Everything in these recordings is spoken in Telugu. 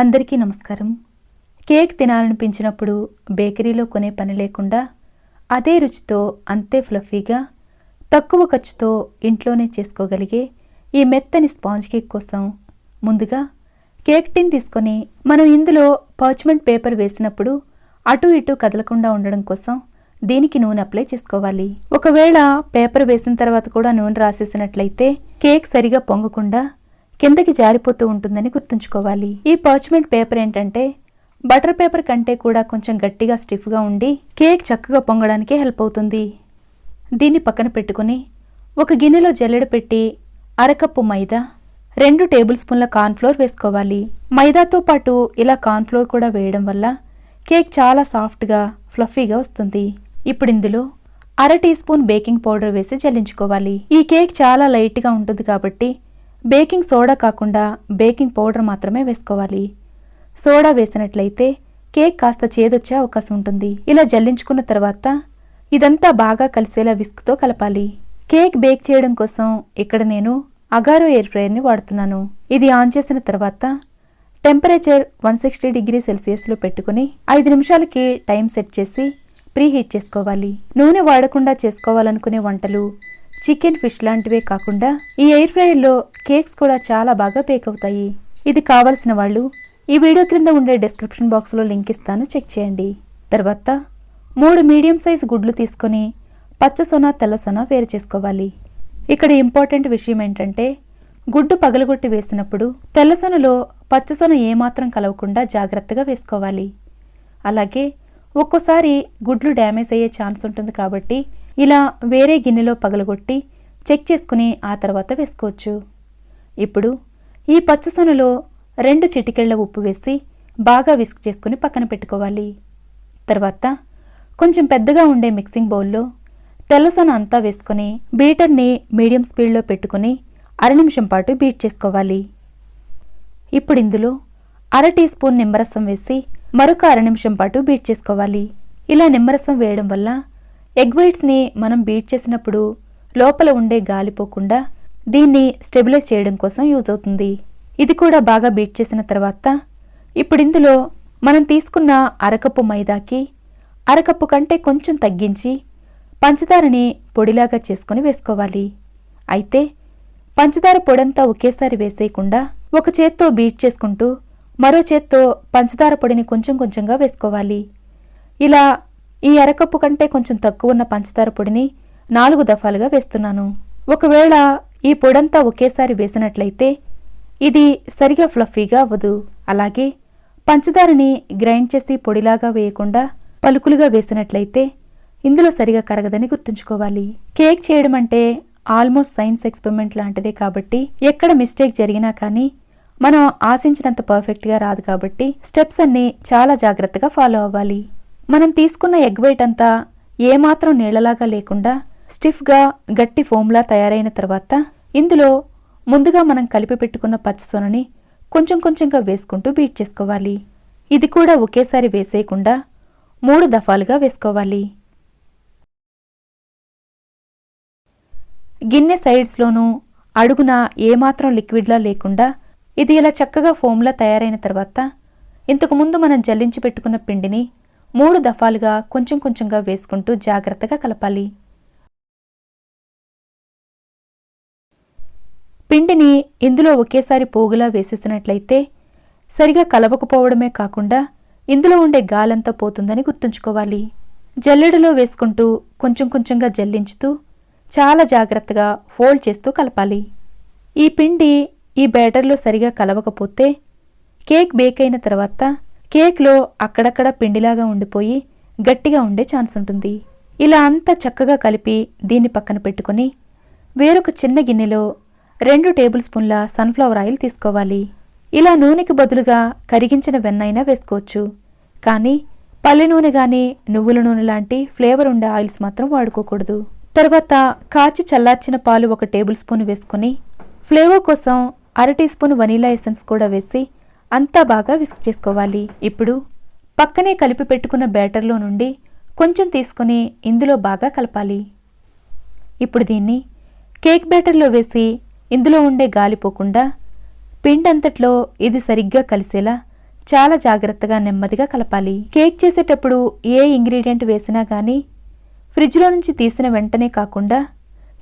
అందరికీ నమస్కారం. కేక్ తినాలనిపించినప్పుడు బేకరీలో కొనే పని లేకుండా అదే రుచితో అంతే ఫ్లఫీగా తక్కువ ఖర్చుతో ఇంట్లోనే చేసుకోగలిగే ఈ మెత్తని స్పాంజ్ కేక్ కోసం ముందుగా కేక్ టిన్ తీసుకొని మనం ఇందులో పర్చ్మెంట్ పేపర్ వేసినప్పుడు అటు ఇటు కదలకుండా ఉండడం కోసం దీనికి నూనె అప్లై చేసుకోవాలి. ఒకవేళ పేపర్ వేసిన తర్వాత కూడా నూనె రాసేసినట్లయితే కేక్ సరిగా పొంగకుండా కిందకి జారిపోతూ ఉంటుందని గుర్తుంచుకోవాలి. ఈ పర్చ్మెంట్ పేపర్ ఏంటంటే బటర్ పేపర్ కంటే కూడా కొంచెం గట్టిగా స్టిఫ్గా ఉండి కేక్ చక్కగా పొంగడానికి హెల్ప్ అవుతుంది. దీన్ని పక్కన పెట్టుకుని ఒక గిన్నెలో జల్లెడ పెట్టి అరకప్పు మైదా రెండు టేబుల్ స్పూన్ల కార్న్ఫ్లోర్ వేసుకోవాలి. మైదాతో పాటు ఇలా కార్న్ఫ్లోర్ కూడా వేయడం వల్ల కేక్ చాలా సాఫ్ట్గా ఫ్లఫీగా వస్తుంది. ఇప్పుడు ఇందులో అర టీ స్పూన్ బేకింగ్ పౌడర్ వేసి జల్లించుకోవాలి. ఈ కేక్ చాలా లైట్గా ఉంటుంది కాబట్టి బేకింగ్ సోడా కాకుండా బేకింగ్ పౌడర్ మాత్రమే వేసుకోవాలి. సోడా వేసినట్లయితే కేక్ కాస్త చేదొచ్చే అవకాశం ఉంటుంది. ఇలా జల్లించుకున్న తర్వాత ఇదంతా బాగా కలిసేలా విస్క్తో కలపాలి. కేక్ బేక్ చేయడం కోసం ఇక్కడ నేను అగారో ఎయిర్ ఫ్రైయర్ని వాడుతున్నాను. ఇది ఆన్ చేసిన తర్వాత టెంపరేచర్ వన్ సిక్స్టీ డిగ్రీ సెల్సియస్లో పెట్టుకుని ఐదు నిమిషాలకి టైం సెట్ చేసి ప్రీ హీట్ చేసుకోవాలి. నూనె వాడకుండా చేసుకోవాలనుకునే వంటలు చికెన్ ఫిష్ లాంటివే కాకుండా ఈ ఎయిర్ ఫ్రైయర్లో కేక్స్ కూడా చాలా బాగా బేక్ అవుతాయి. ఇది కావలసిన వాళ్ళు ఈ వీడియో క్రింద ఉండే డిస్క్రిప్షన్ బాక్స్లో లింక్ ఇస్తాను చెక్ చేయండి. తర్వాత మూడు మీడియం సైజ్ గుడ్లు తీసుకొని పచ్చ సొన తెల్ల సొన వేరు చేసుకోవాలి. ఇక్కడ ఇంపార్టెంట్ విషయం ఏంటంటే గుడ్డు పగలగొట్టి వేసినప్పుడు తెల్లసొనలో పచ్చసొన ఏమాత్రం కలవకుండా జాగ్రత్తగా వేసుకోవాలి. అలాగే ఒక్కోసారి గుడ్లు డ్యామేజ్ అయ్యే ఛాన్స్ ఉంటుంది కాబట్టి ఇలా వేరే గిన్నెలో పగలగొట్టి చెక్ చేసుకుని ఆ తర్వాత వేసుకోవచ్చు. ఇప్పుడు ఈ పచ్చసొనలో రెండు చిటికెళ్ళ ఉప్పు వేసి బాగా విస్క్ చేసుకుని పక్కన పెట్టుకోవాలి. తర్వాత కొంచెం పెద్దగా ఉండే మిక్సింగ్ బౌల్లో తెల్లసొన అంతా వేసుకొని బీటర్ని మీడియం స్పీడ్లో పెట్టుకుని అర నిమిషం పాటు బీట్ చేసుకోవాలి. ఇప్పుడు ఇందులో అర టీ స్పూన్ నిమ్మరసం వేసి మరొక అర నిమిషం పాటు బీట్ చేసుకోవాలి. ఇలా నిమ్మరసం వేయడం వల్ల ఎగ్ వైట్స్ని మనం బీట్ చేసినప్పుడు లోపల ఉండే గాలిపోకుండా దీన్ని స్టెబిలైజ్ చేయడం కోసం యూజ్ అవుతుంది. ఇది కూడా బాగా బీట్ చేసిన తర్వాత ఇప్పుడు ఇందులో మనం తీసుకున్న అరకప్పు మైదాకి అరకప్పు కంటే కొంచెం తగ్గించి పంచదారని పొడిలాగా చేసుకుని వేసుకోవాలి. అయితే పంచదార పొడంతా ఒకేసారి వేసేయకుండా ఒక చేత్తో బీట్ చేసుకుంటూ మరో చేత్తో పంచదార పొడిని కొంచెం కొంచెంగా వేసుకోవాలి. ఇలా ఈ అరకప్పు కంటే కొంచెం తక్కువ ఉన్న పంచదార పొడిని నాలుగు దఫాలుగా వేస్తున్నాను. ఒకవేళ ఈ పొడంతా ఒకేసారి వేసినట్లయితే ఇది సరిగా ఫ్లఫీగా అవ్వదు. అలాగే పంచదారని గ్రైండ్ చేసి పొడిలాగా వేయకుండా పలుకులుగా వేసినట్లయితే ఇందులో సరిగా కరగదని గుర్తుంచుకోవాలి. కేక్ చేయడం అంటే ఆల్మోస్ట్ సైన్స్ ఎక్స్పెరిమెంట్ లాంటిదే కాబట్టి ఎక్కడ మిస్టేక్ జరిగినా కానీ మనం ఆశించినంత పర్ఫెక్ట్గా రాదు కాబట్టి స్టెప్స్ అన్ని చాలా జాగ్రత్తగా ఫాలో అవ్వాలి. మనం తీసుకున్న ఎగ్ వైట్ అంతా ఏమాత్రం నీళ్ళలాగా లేకుండా స్టిఫ్గా గట్టి ఫోమ్లా తయారైన తర్వాత ఇందులో ముందుగా మనం కలిపి పెట్టుకున్న పచ్చసొనని కొంచెం కొంచెంగా వేసుకుంటూ బీట్ చేసుకోవాలి. ఇది కూడా ఒకేసారి వేసేయకుండా మూడు దఫాలుగా వేసుకోవాలి. గిన్నె సైడ్స్లోనూ అడుగున ఏమాత్రం లిక్విడ్లా లేకుండా ఇది ఇలా చక్కగా ఫోమ్లా తయారైన తర్వాత ఇంతకుముందు మనం జల్లించి పెట్టుకున్న పిండిని మూడు దఫాలుగా కొంచెం కొంచెంగా వేసుకుంటూ జాగ్రత్తగా కలపాలి. పిండిని ఇందులో ఒకేసారి పోగులా వేసేసినట్లయితే సరిగా కలవకపోవడమే కాకుండా ఇందులో ఉండే గాలంతా పోతుందని గుర్తుంచుకోవాలి. జల్లెడలో వేసుకుంటూ కొంచెం కొంచెంగా జల్లించుతూ చాలా జాగ్రత్తగా ఫోల్డ్ చేస్తూ కలపాలి. ఈ పిండి ఈ బ్యాటర్లో సరిగా కలవకపోతే కేక్ బేక్ అయిన తర్వాత కేక్లో అక్కడక్కడ పిండిలాగా ఉండిపోయి గట్టిగా ఉండే ఛాన్స్ ఉంటుంది. ఇలా అంతా చక్కగా కలిపి దీన్ని పక్కన పెట్టుకొని వేరొక చిన్న గిన్నెలో రెండు టేబుల్ స్పూన్ల సన్ఫ్లవర్ ఆయిల్ తీసుకోవాలి. ఇలా నూనెకి బదులుగా కరిగించిన వెన్నైనా వేసుకోవచ్చు. కానీ పల్లె నూనె కానీ నువ్వుల నూనె లాంటి ఫ్లేవర్ ఉండే ఆయిల్స్ మాత్రం వాడుకోకూడదు. తర్వాత కాచి చల్లార్చిన పాలు ఒక టేబుల్ స్పూన్ వేసుకొని ఫ్లేవర్ కోసం అర టీ స్పూన్ వనీలా ఎసెన్స్ కూడా వేసి అంతా బాగా విస్క్ చేసుకోవాలి. ఇప్పుడు పక్కనే కలిపి పెట్టుకున్న బ్యాటర్లో నుండి కొంచెం తీసుకుని ఇందులో బాగా కలపాలి. ఇప్పుడు దీన్ని కేక్ బ్యాటర్లో వేసి ఇందులో ఉండే గాలిపోకుండా పిండి పిండంతట్లో ఇది సరిగ్గా కలిసేలా చాలా జాగ్రత్తగా నెమ్మదిగా కలపాలి. కేక్ చేసేటప్పుడు ఏ ఇంగ్రీడియంట్ వేసినా కానీ ఫ్రిడ్జ్లో నుంచి తీసిన వెంటనే కాకుండా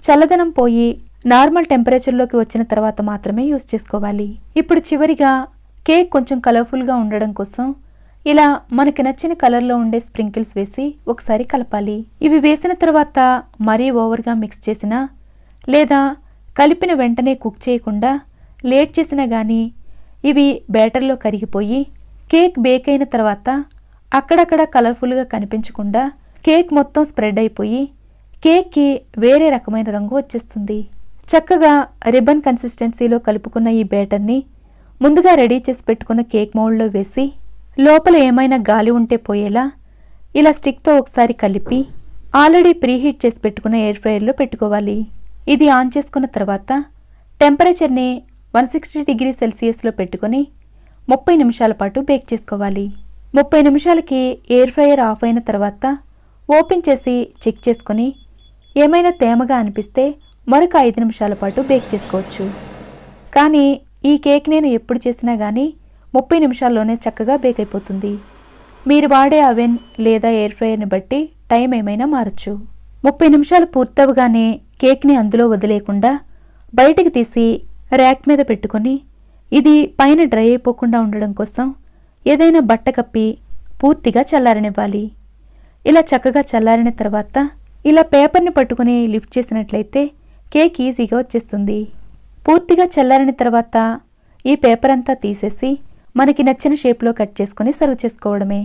చల్లదనం పోయి నార్మల్ టెంపరేచర్లోకి వచ్చిన తర్వాత మాత్రమే యూస్ చేసుకోవాలి. ఇప్పుడు చివరిగా కేక్ కొంచెం కలర్ఫుల్గా ఉండడం కోసం ఇలా మనకి నచ్చిన కలర్లో ఉండే స్ప్రింకిల్స్ వేసి ఒకసారి కలపాలి. ఇవి వేసిన తర్వాత మరీ ఓవర్గా మిక్స్ చేసినా లేదా కలిపిన వెంటనే కుక్ చేయకుండా లేట్ చేసినా కానీ ఇవి బ్యాటర్లో కరిగిపోయి కేక్ బేక్ అయిన తర్వాత అక్కడక్కడ కలర్ఫుల్గా కనిపించకుండా కేక్ మొత్తం స్ప్రెడ్ అయిపోయి కేక్కి వేరే రకమైన రంగు వచ్చేస్తుంది. చక్కగా రిబ్బన్ కన్సిస్టెన్సీలో కలుపుకున్న ఈ బ్యాటర్ని ముందుగా రెడీ చేసి పెట్టుకున్న కేక్ మౌల్డ్లో వేసి లోపల ఏమైనా గాలి ఉంటే పోయేలా ఇలా స్టిక్తో ఒకసారి కలిపి ఆల్రెడీ ప్రీహీట్ చేసి పెట్టుకున్న ఎయిర్ ఫ్రైయర్లో పెట్టుకోవాలి. ఇది ఆన్ చేసుకున్న తర్వాత టెంపరేచర్ని వన్ సిక్స్టీ డిగ్రీ సెల్సియస్లో పెట్టుకొని ముప్పై నిమిషాల పాటు బేక్ చేసుకోవాలి. ముప్పై నిమిషాలకి ఎయిర్ ఫ్రైయర్ ఆఫ్ అయిన తర్వాత ఓపెన్ చేసి చెక్ చేసుకొని ఏమైనా తేమగా అనిపిస్తే మరొక ఐదు నిమిషాల పాటు బేక్ చేసుకోవచ్చు. కానీ ఈ కేక్ నేను ఎప్పుడు చేసినా కానీ ముప్పై నిమిషాల్లోనే చక్కగా బేక్ అయిపోతుంది. మీరు వాడే అవెన్ లేదా ఎయిర్ ఫ్రైయర్ని బట్టి టైం ఏమైనా మారచ్చు. ముప్పై నిమిషాలు పూర్తవగానే కేక్ని అందులో వదిలేయకుండా బయటికి తీసి ర్యాక్ మీద పెట్టుకొని ఇది పైన డ్రై అయిపోకుండా ఉండడం కోసం ఏదైనా బట్ట కప్పి పూర్తిగా చల్లారనివ్వాలి. ఇలా చక్కగా చల్లారిన తర్వాత ఇలా పేపర్ని పట్టుకుని లిఫ్ట్ చేసినట్లయితే కేక్ ఈజీగా వచ్చేస్తుంది. పూర్తిగా చల్లారిన తర్వాత ఈ పేపర్ అంతా తీసేసి మనకి నచ్చిన షేప్లో కట్ చేసుకొని సర్వ్ చేసుకోవడమే.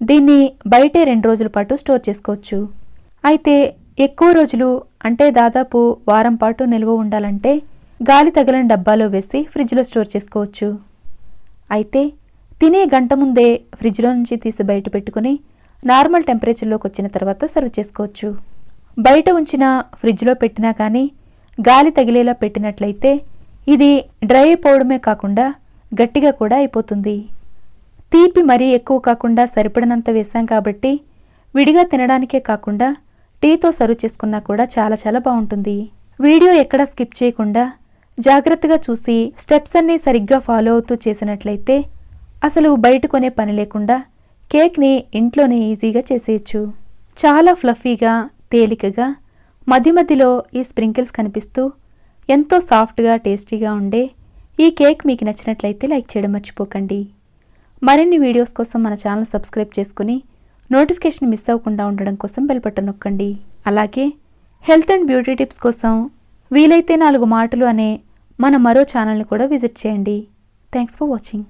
దీన్ని బయటే రెండు రోజుల పాటు స్టోర్ చేసుకోవచ్చు. అయితే ఎక్కువ రోజులు అంటే దాదాపు వారం పాటు నిల్వ ఉండాలంటే గాలి తగలని డబ్బాలో వేసి ఫ్రిడ్జ్లో స్టోర్ చేసుకోవచ్చు. అయితే తినే గంట ముందే ఫ్రిడ్జ్లో నుంచి తీసి బయట పెట్టుకుని నార్మల్ టెంపరేచర్లోకి వచ్చిన తర్వాత సర్వ్ చేసుకోవచ్చు. బయట ఉంచిన ఫ్రిడ్జ్లో పెట్టినా కానీ గాలి తగిలేలా పెట్టినట్లయితే ఇది డ్రై అయిపోవడమే కాకుండా గట్టిగా కూడా అయిపోతుంది. తీపి మరీ ఎక్కువ కాకుండా సరిపడినంత వేసాం కాబట్టి విడిగా తినడానికే కాకుండా టీతో సర్వ్ చేసుకున్నా కూడా చాలా చాలా బాగుంటుంది. వీడియో ఎక్కడా స్కిప్ చేయకుండా జాగ్రత్తగా చూసి స్టెప్స్ అన్నీ సరిగ్గా ఫాలో అవుతూ చేసినట్లయితే అసలు బయట కొనే పని లేకుండా కేక్ని ఇంట్లోనే ఈజీగా చేసేయచ్చు. చాలా ఫ్లఫీగా తేలికగా మధ్య మధ్యలో ఈ స్ప్రింకిల్స్ కనిపిస్తూ ఎంతో సాఫ్ట్గా టేస్టీగా ఉండే ఈ కేక్ మీకు నచ్చినట్లయితే లైక్ చేయడం మర్చిపోకండి. మరిన్ని వీడియోస్ కోసం మన ఛానల్ సబ్స్క్రైబ్ చేసుకుని నోటిఫికేషన్ మిస్ అవ్వకుండా ఉండడం కోసం బెల్ బటన్ నొక్కండి. అలాగే హెల్త్ అండ్ బ్యూటీ టిప్స్ కోసం వీలైతే నాలుగు మాటలు అనే మన మరో ఛానల్ని కూడా విజిట్ చేయండి. Thanks for watching.